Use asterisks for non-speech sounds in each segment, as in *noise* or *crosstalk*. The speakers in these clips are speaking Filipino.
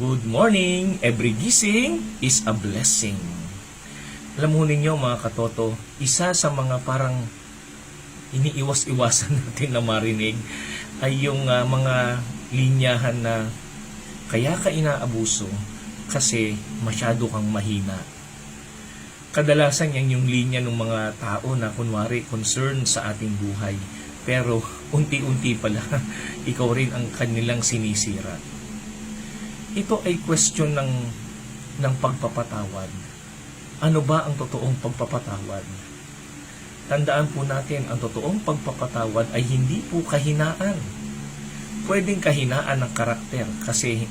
Good morning! Every gising is a blessing. Alam mo ninyo mga katoto, isa sa mga parang iniiwas-iwasan *laughs* natin na marinig ay yung ah, mga linyahan na kaya ka inaabuso kasi masyado kang mahina. Kadalasan yan yung linya ng mga tao na kunwari concern sa ating buhay. Pero *laughs* unti-unti pala, *laughs* ikaw rin ang kanilang sinisira. Ito ay question ng, ng pagpapatawad. Ano ba ang totoong pagpapatawad? Tandaan po natin, ang totoong pagpapatawad ay hindi po kahinaan. Pwedeng kahinaan ng karakter kasi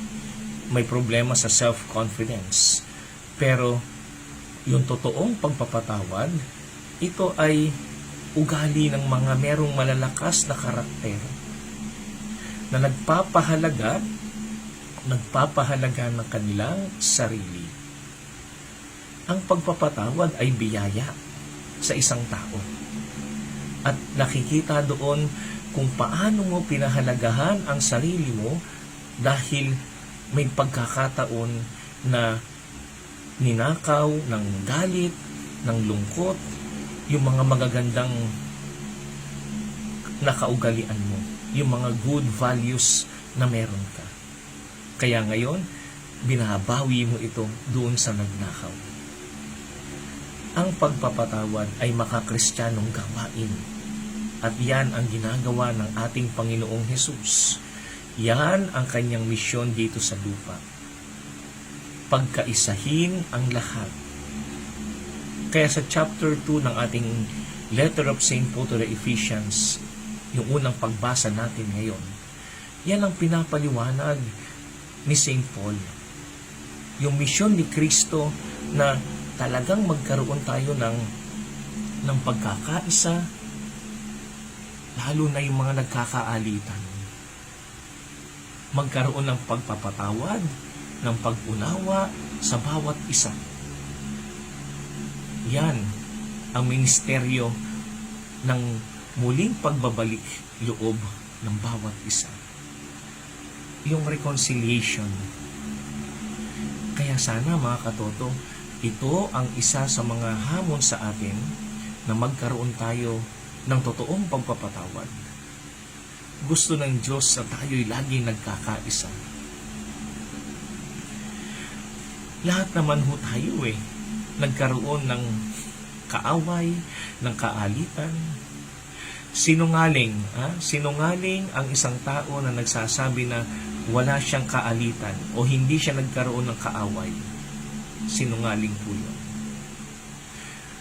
may problema sa self-confidence. Pero yung totoong pagpapatawad, ito ay ugali ng mga merong malalakas na karakter na nagpapahalaga nagpapahalaga ng kanilang sarili. Ang pagpapatawad ay biyaya sa isang tao. At nakikita doon kung paano mo pinahalagahan ang sarili mo dahil may pagkakataon na ninakaw ng galit, ng lungkot, yung mga magagandang nakaugalian mo, yung mga good values na meron ka. Kaya ngayon, binabawi mo ito doon sa nagnakaw. Ang pagpapatawad ay makakristyanong gawain. At yan ang ginagawa ng ating Panginoong Hesus. Yan ang kanyang misyon dito sa lupa. Pagkaisahin ang lahat. Kaya sa chapter 2 ng ating letter of St. Paul to the Ephesians, yung unang pagbasa natin ngayon, yan ang pinapaliwanag ni St. Paul. Yung misyon ni Kristo na talagang magkaroon tayo ng ng pagkakaisa, lalo na yung mga nagkakaalitan. Magkaroon ng pagpapatawad, ng pag-unawa sa bawat isa. Yan ang ministeryo ng muling pagbabalik loob ng bawat isa. Yung reconciliation. Kaya sana mga katoto, ito ang isa sa mga hamon sa atin na magkaroon tayo ng totoong pagpapatawad. Gusto ng Diyos na tayo'y laging nagkakaisa. Lahat naman ho tayo eh, nagkaroon ng kaaway, ng kaalitan. Sinungaling, ha? sinungaling ang isang tao na nagsasabi na wala siyang kaalitan o hindi siya nagkaroon ng kaaway. Sinungaling po yun.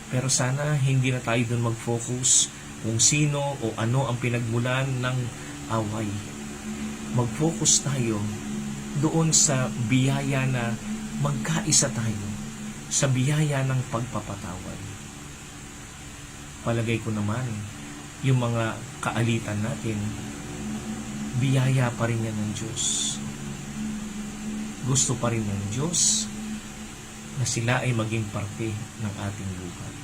Pero sana hindi na tayo dun mag-focus kung sino o ano ang pinagmulan ng away. Mag-focus tayo doon sa biyaya na magkaisa tayo sa biyaya ng pagpapatawad. Palagay ko naman, yung mga kaalitan natin, biyaya pa rin yan ng Diyos. Gusto pa rin ng Diyos na sila ay maging parte ng ating buhay.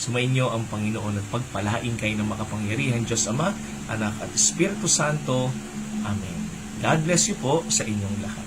Sumainyo ang Panginoon at pagpalain kayo ng makapangyarihan Diyos Ama, Anak at Espiritu Santo. Amen. God bless you po sa inyong lahat.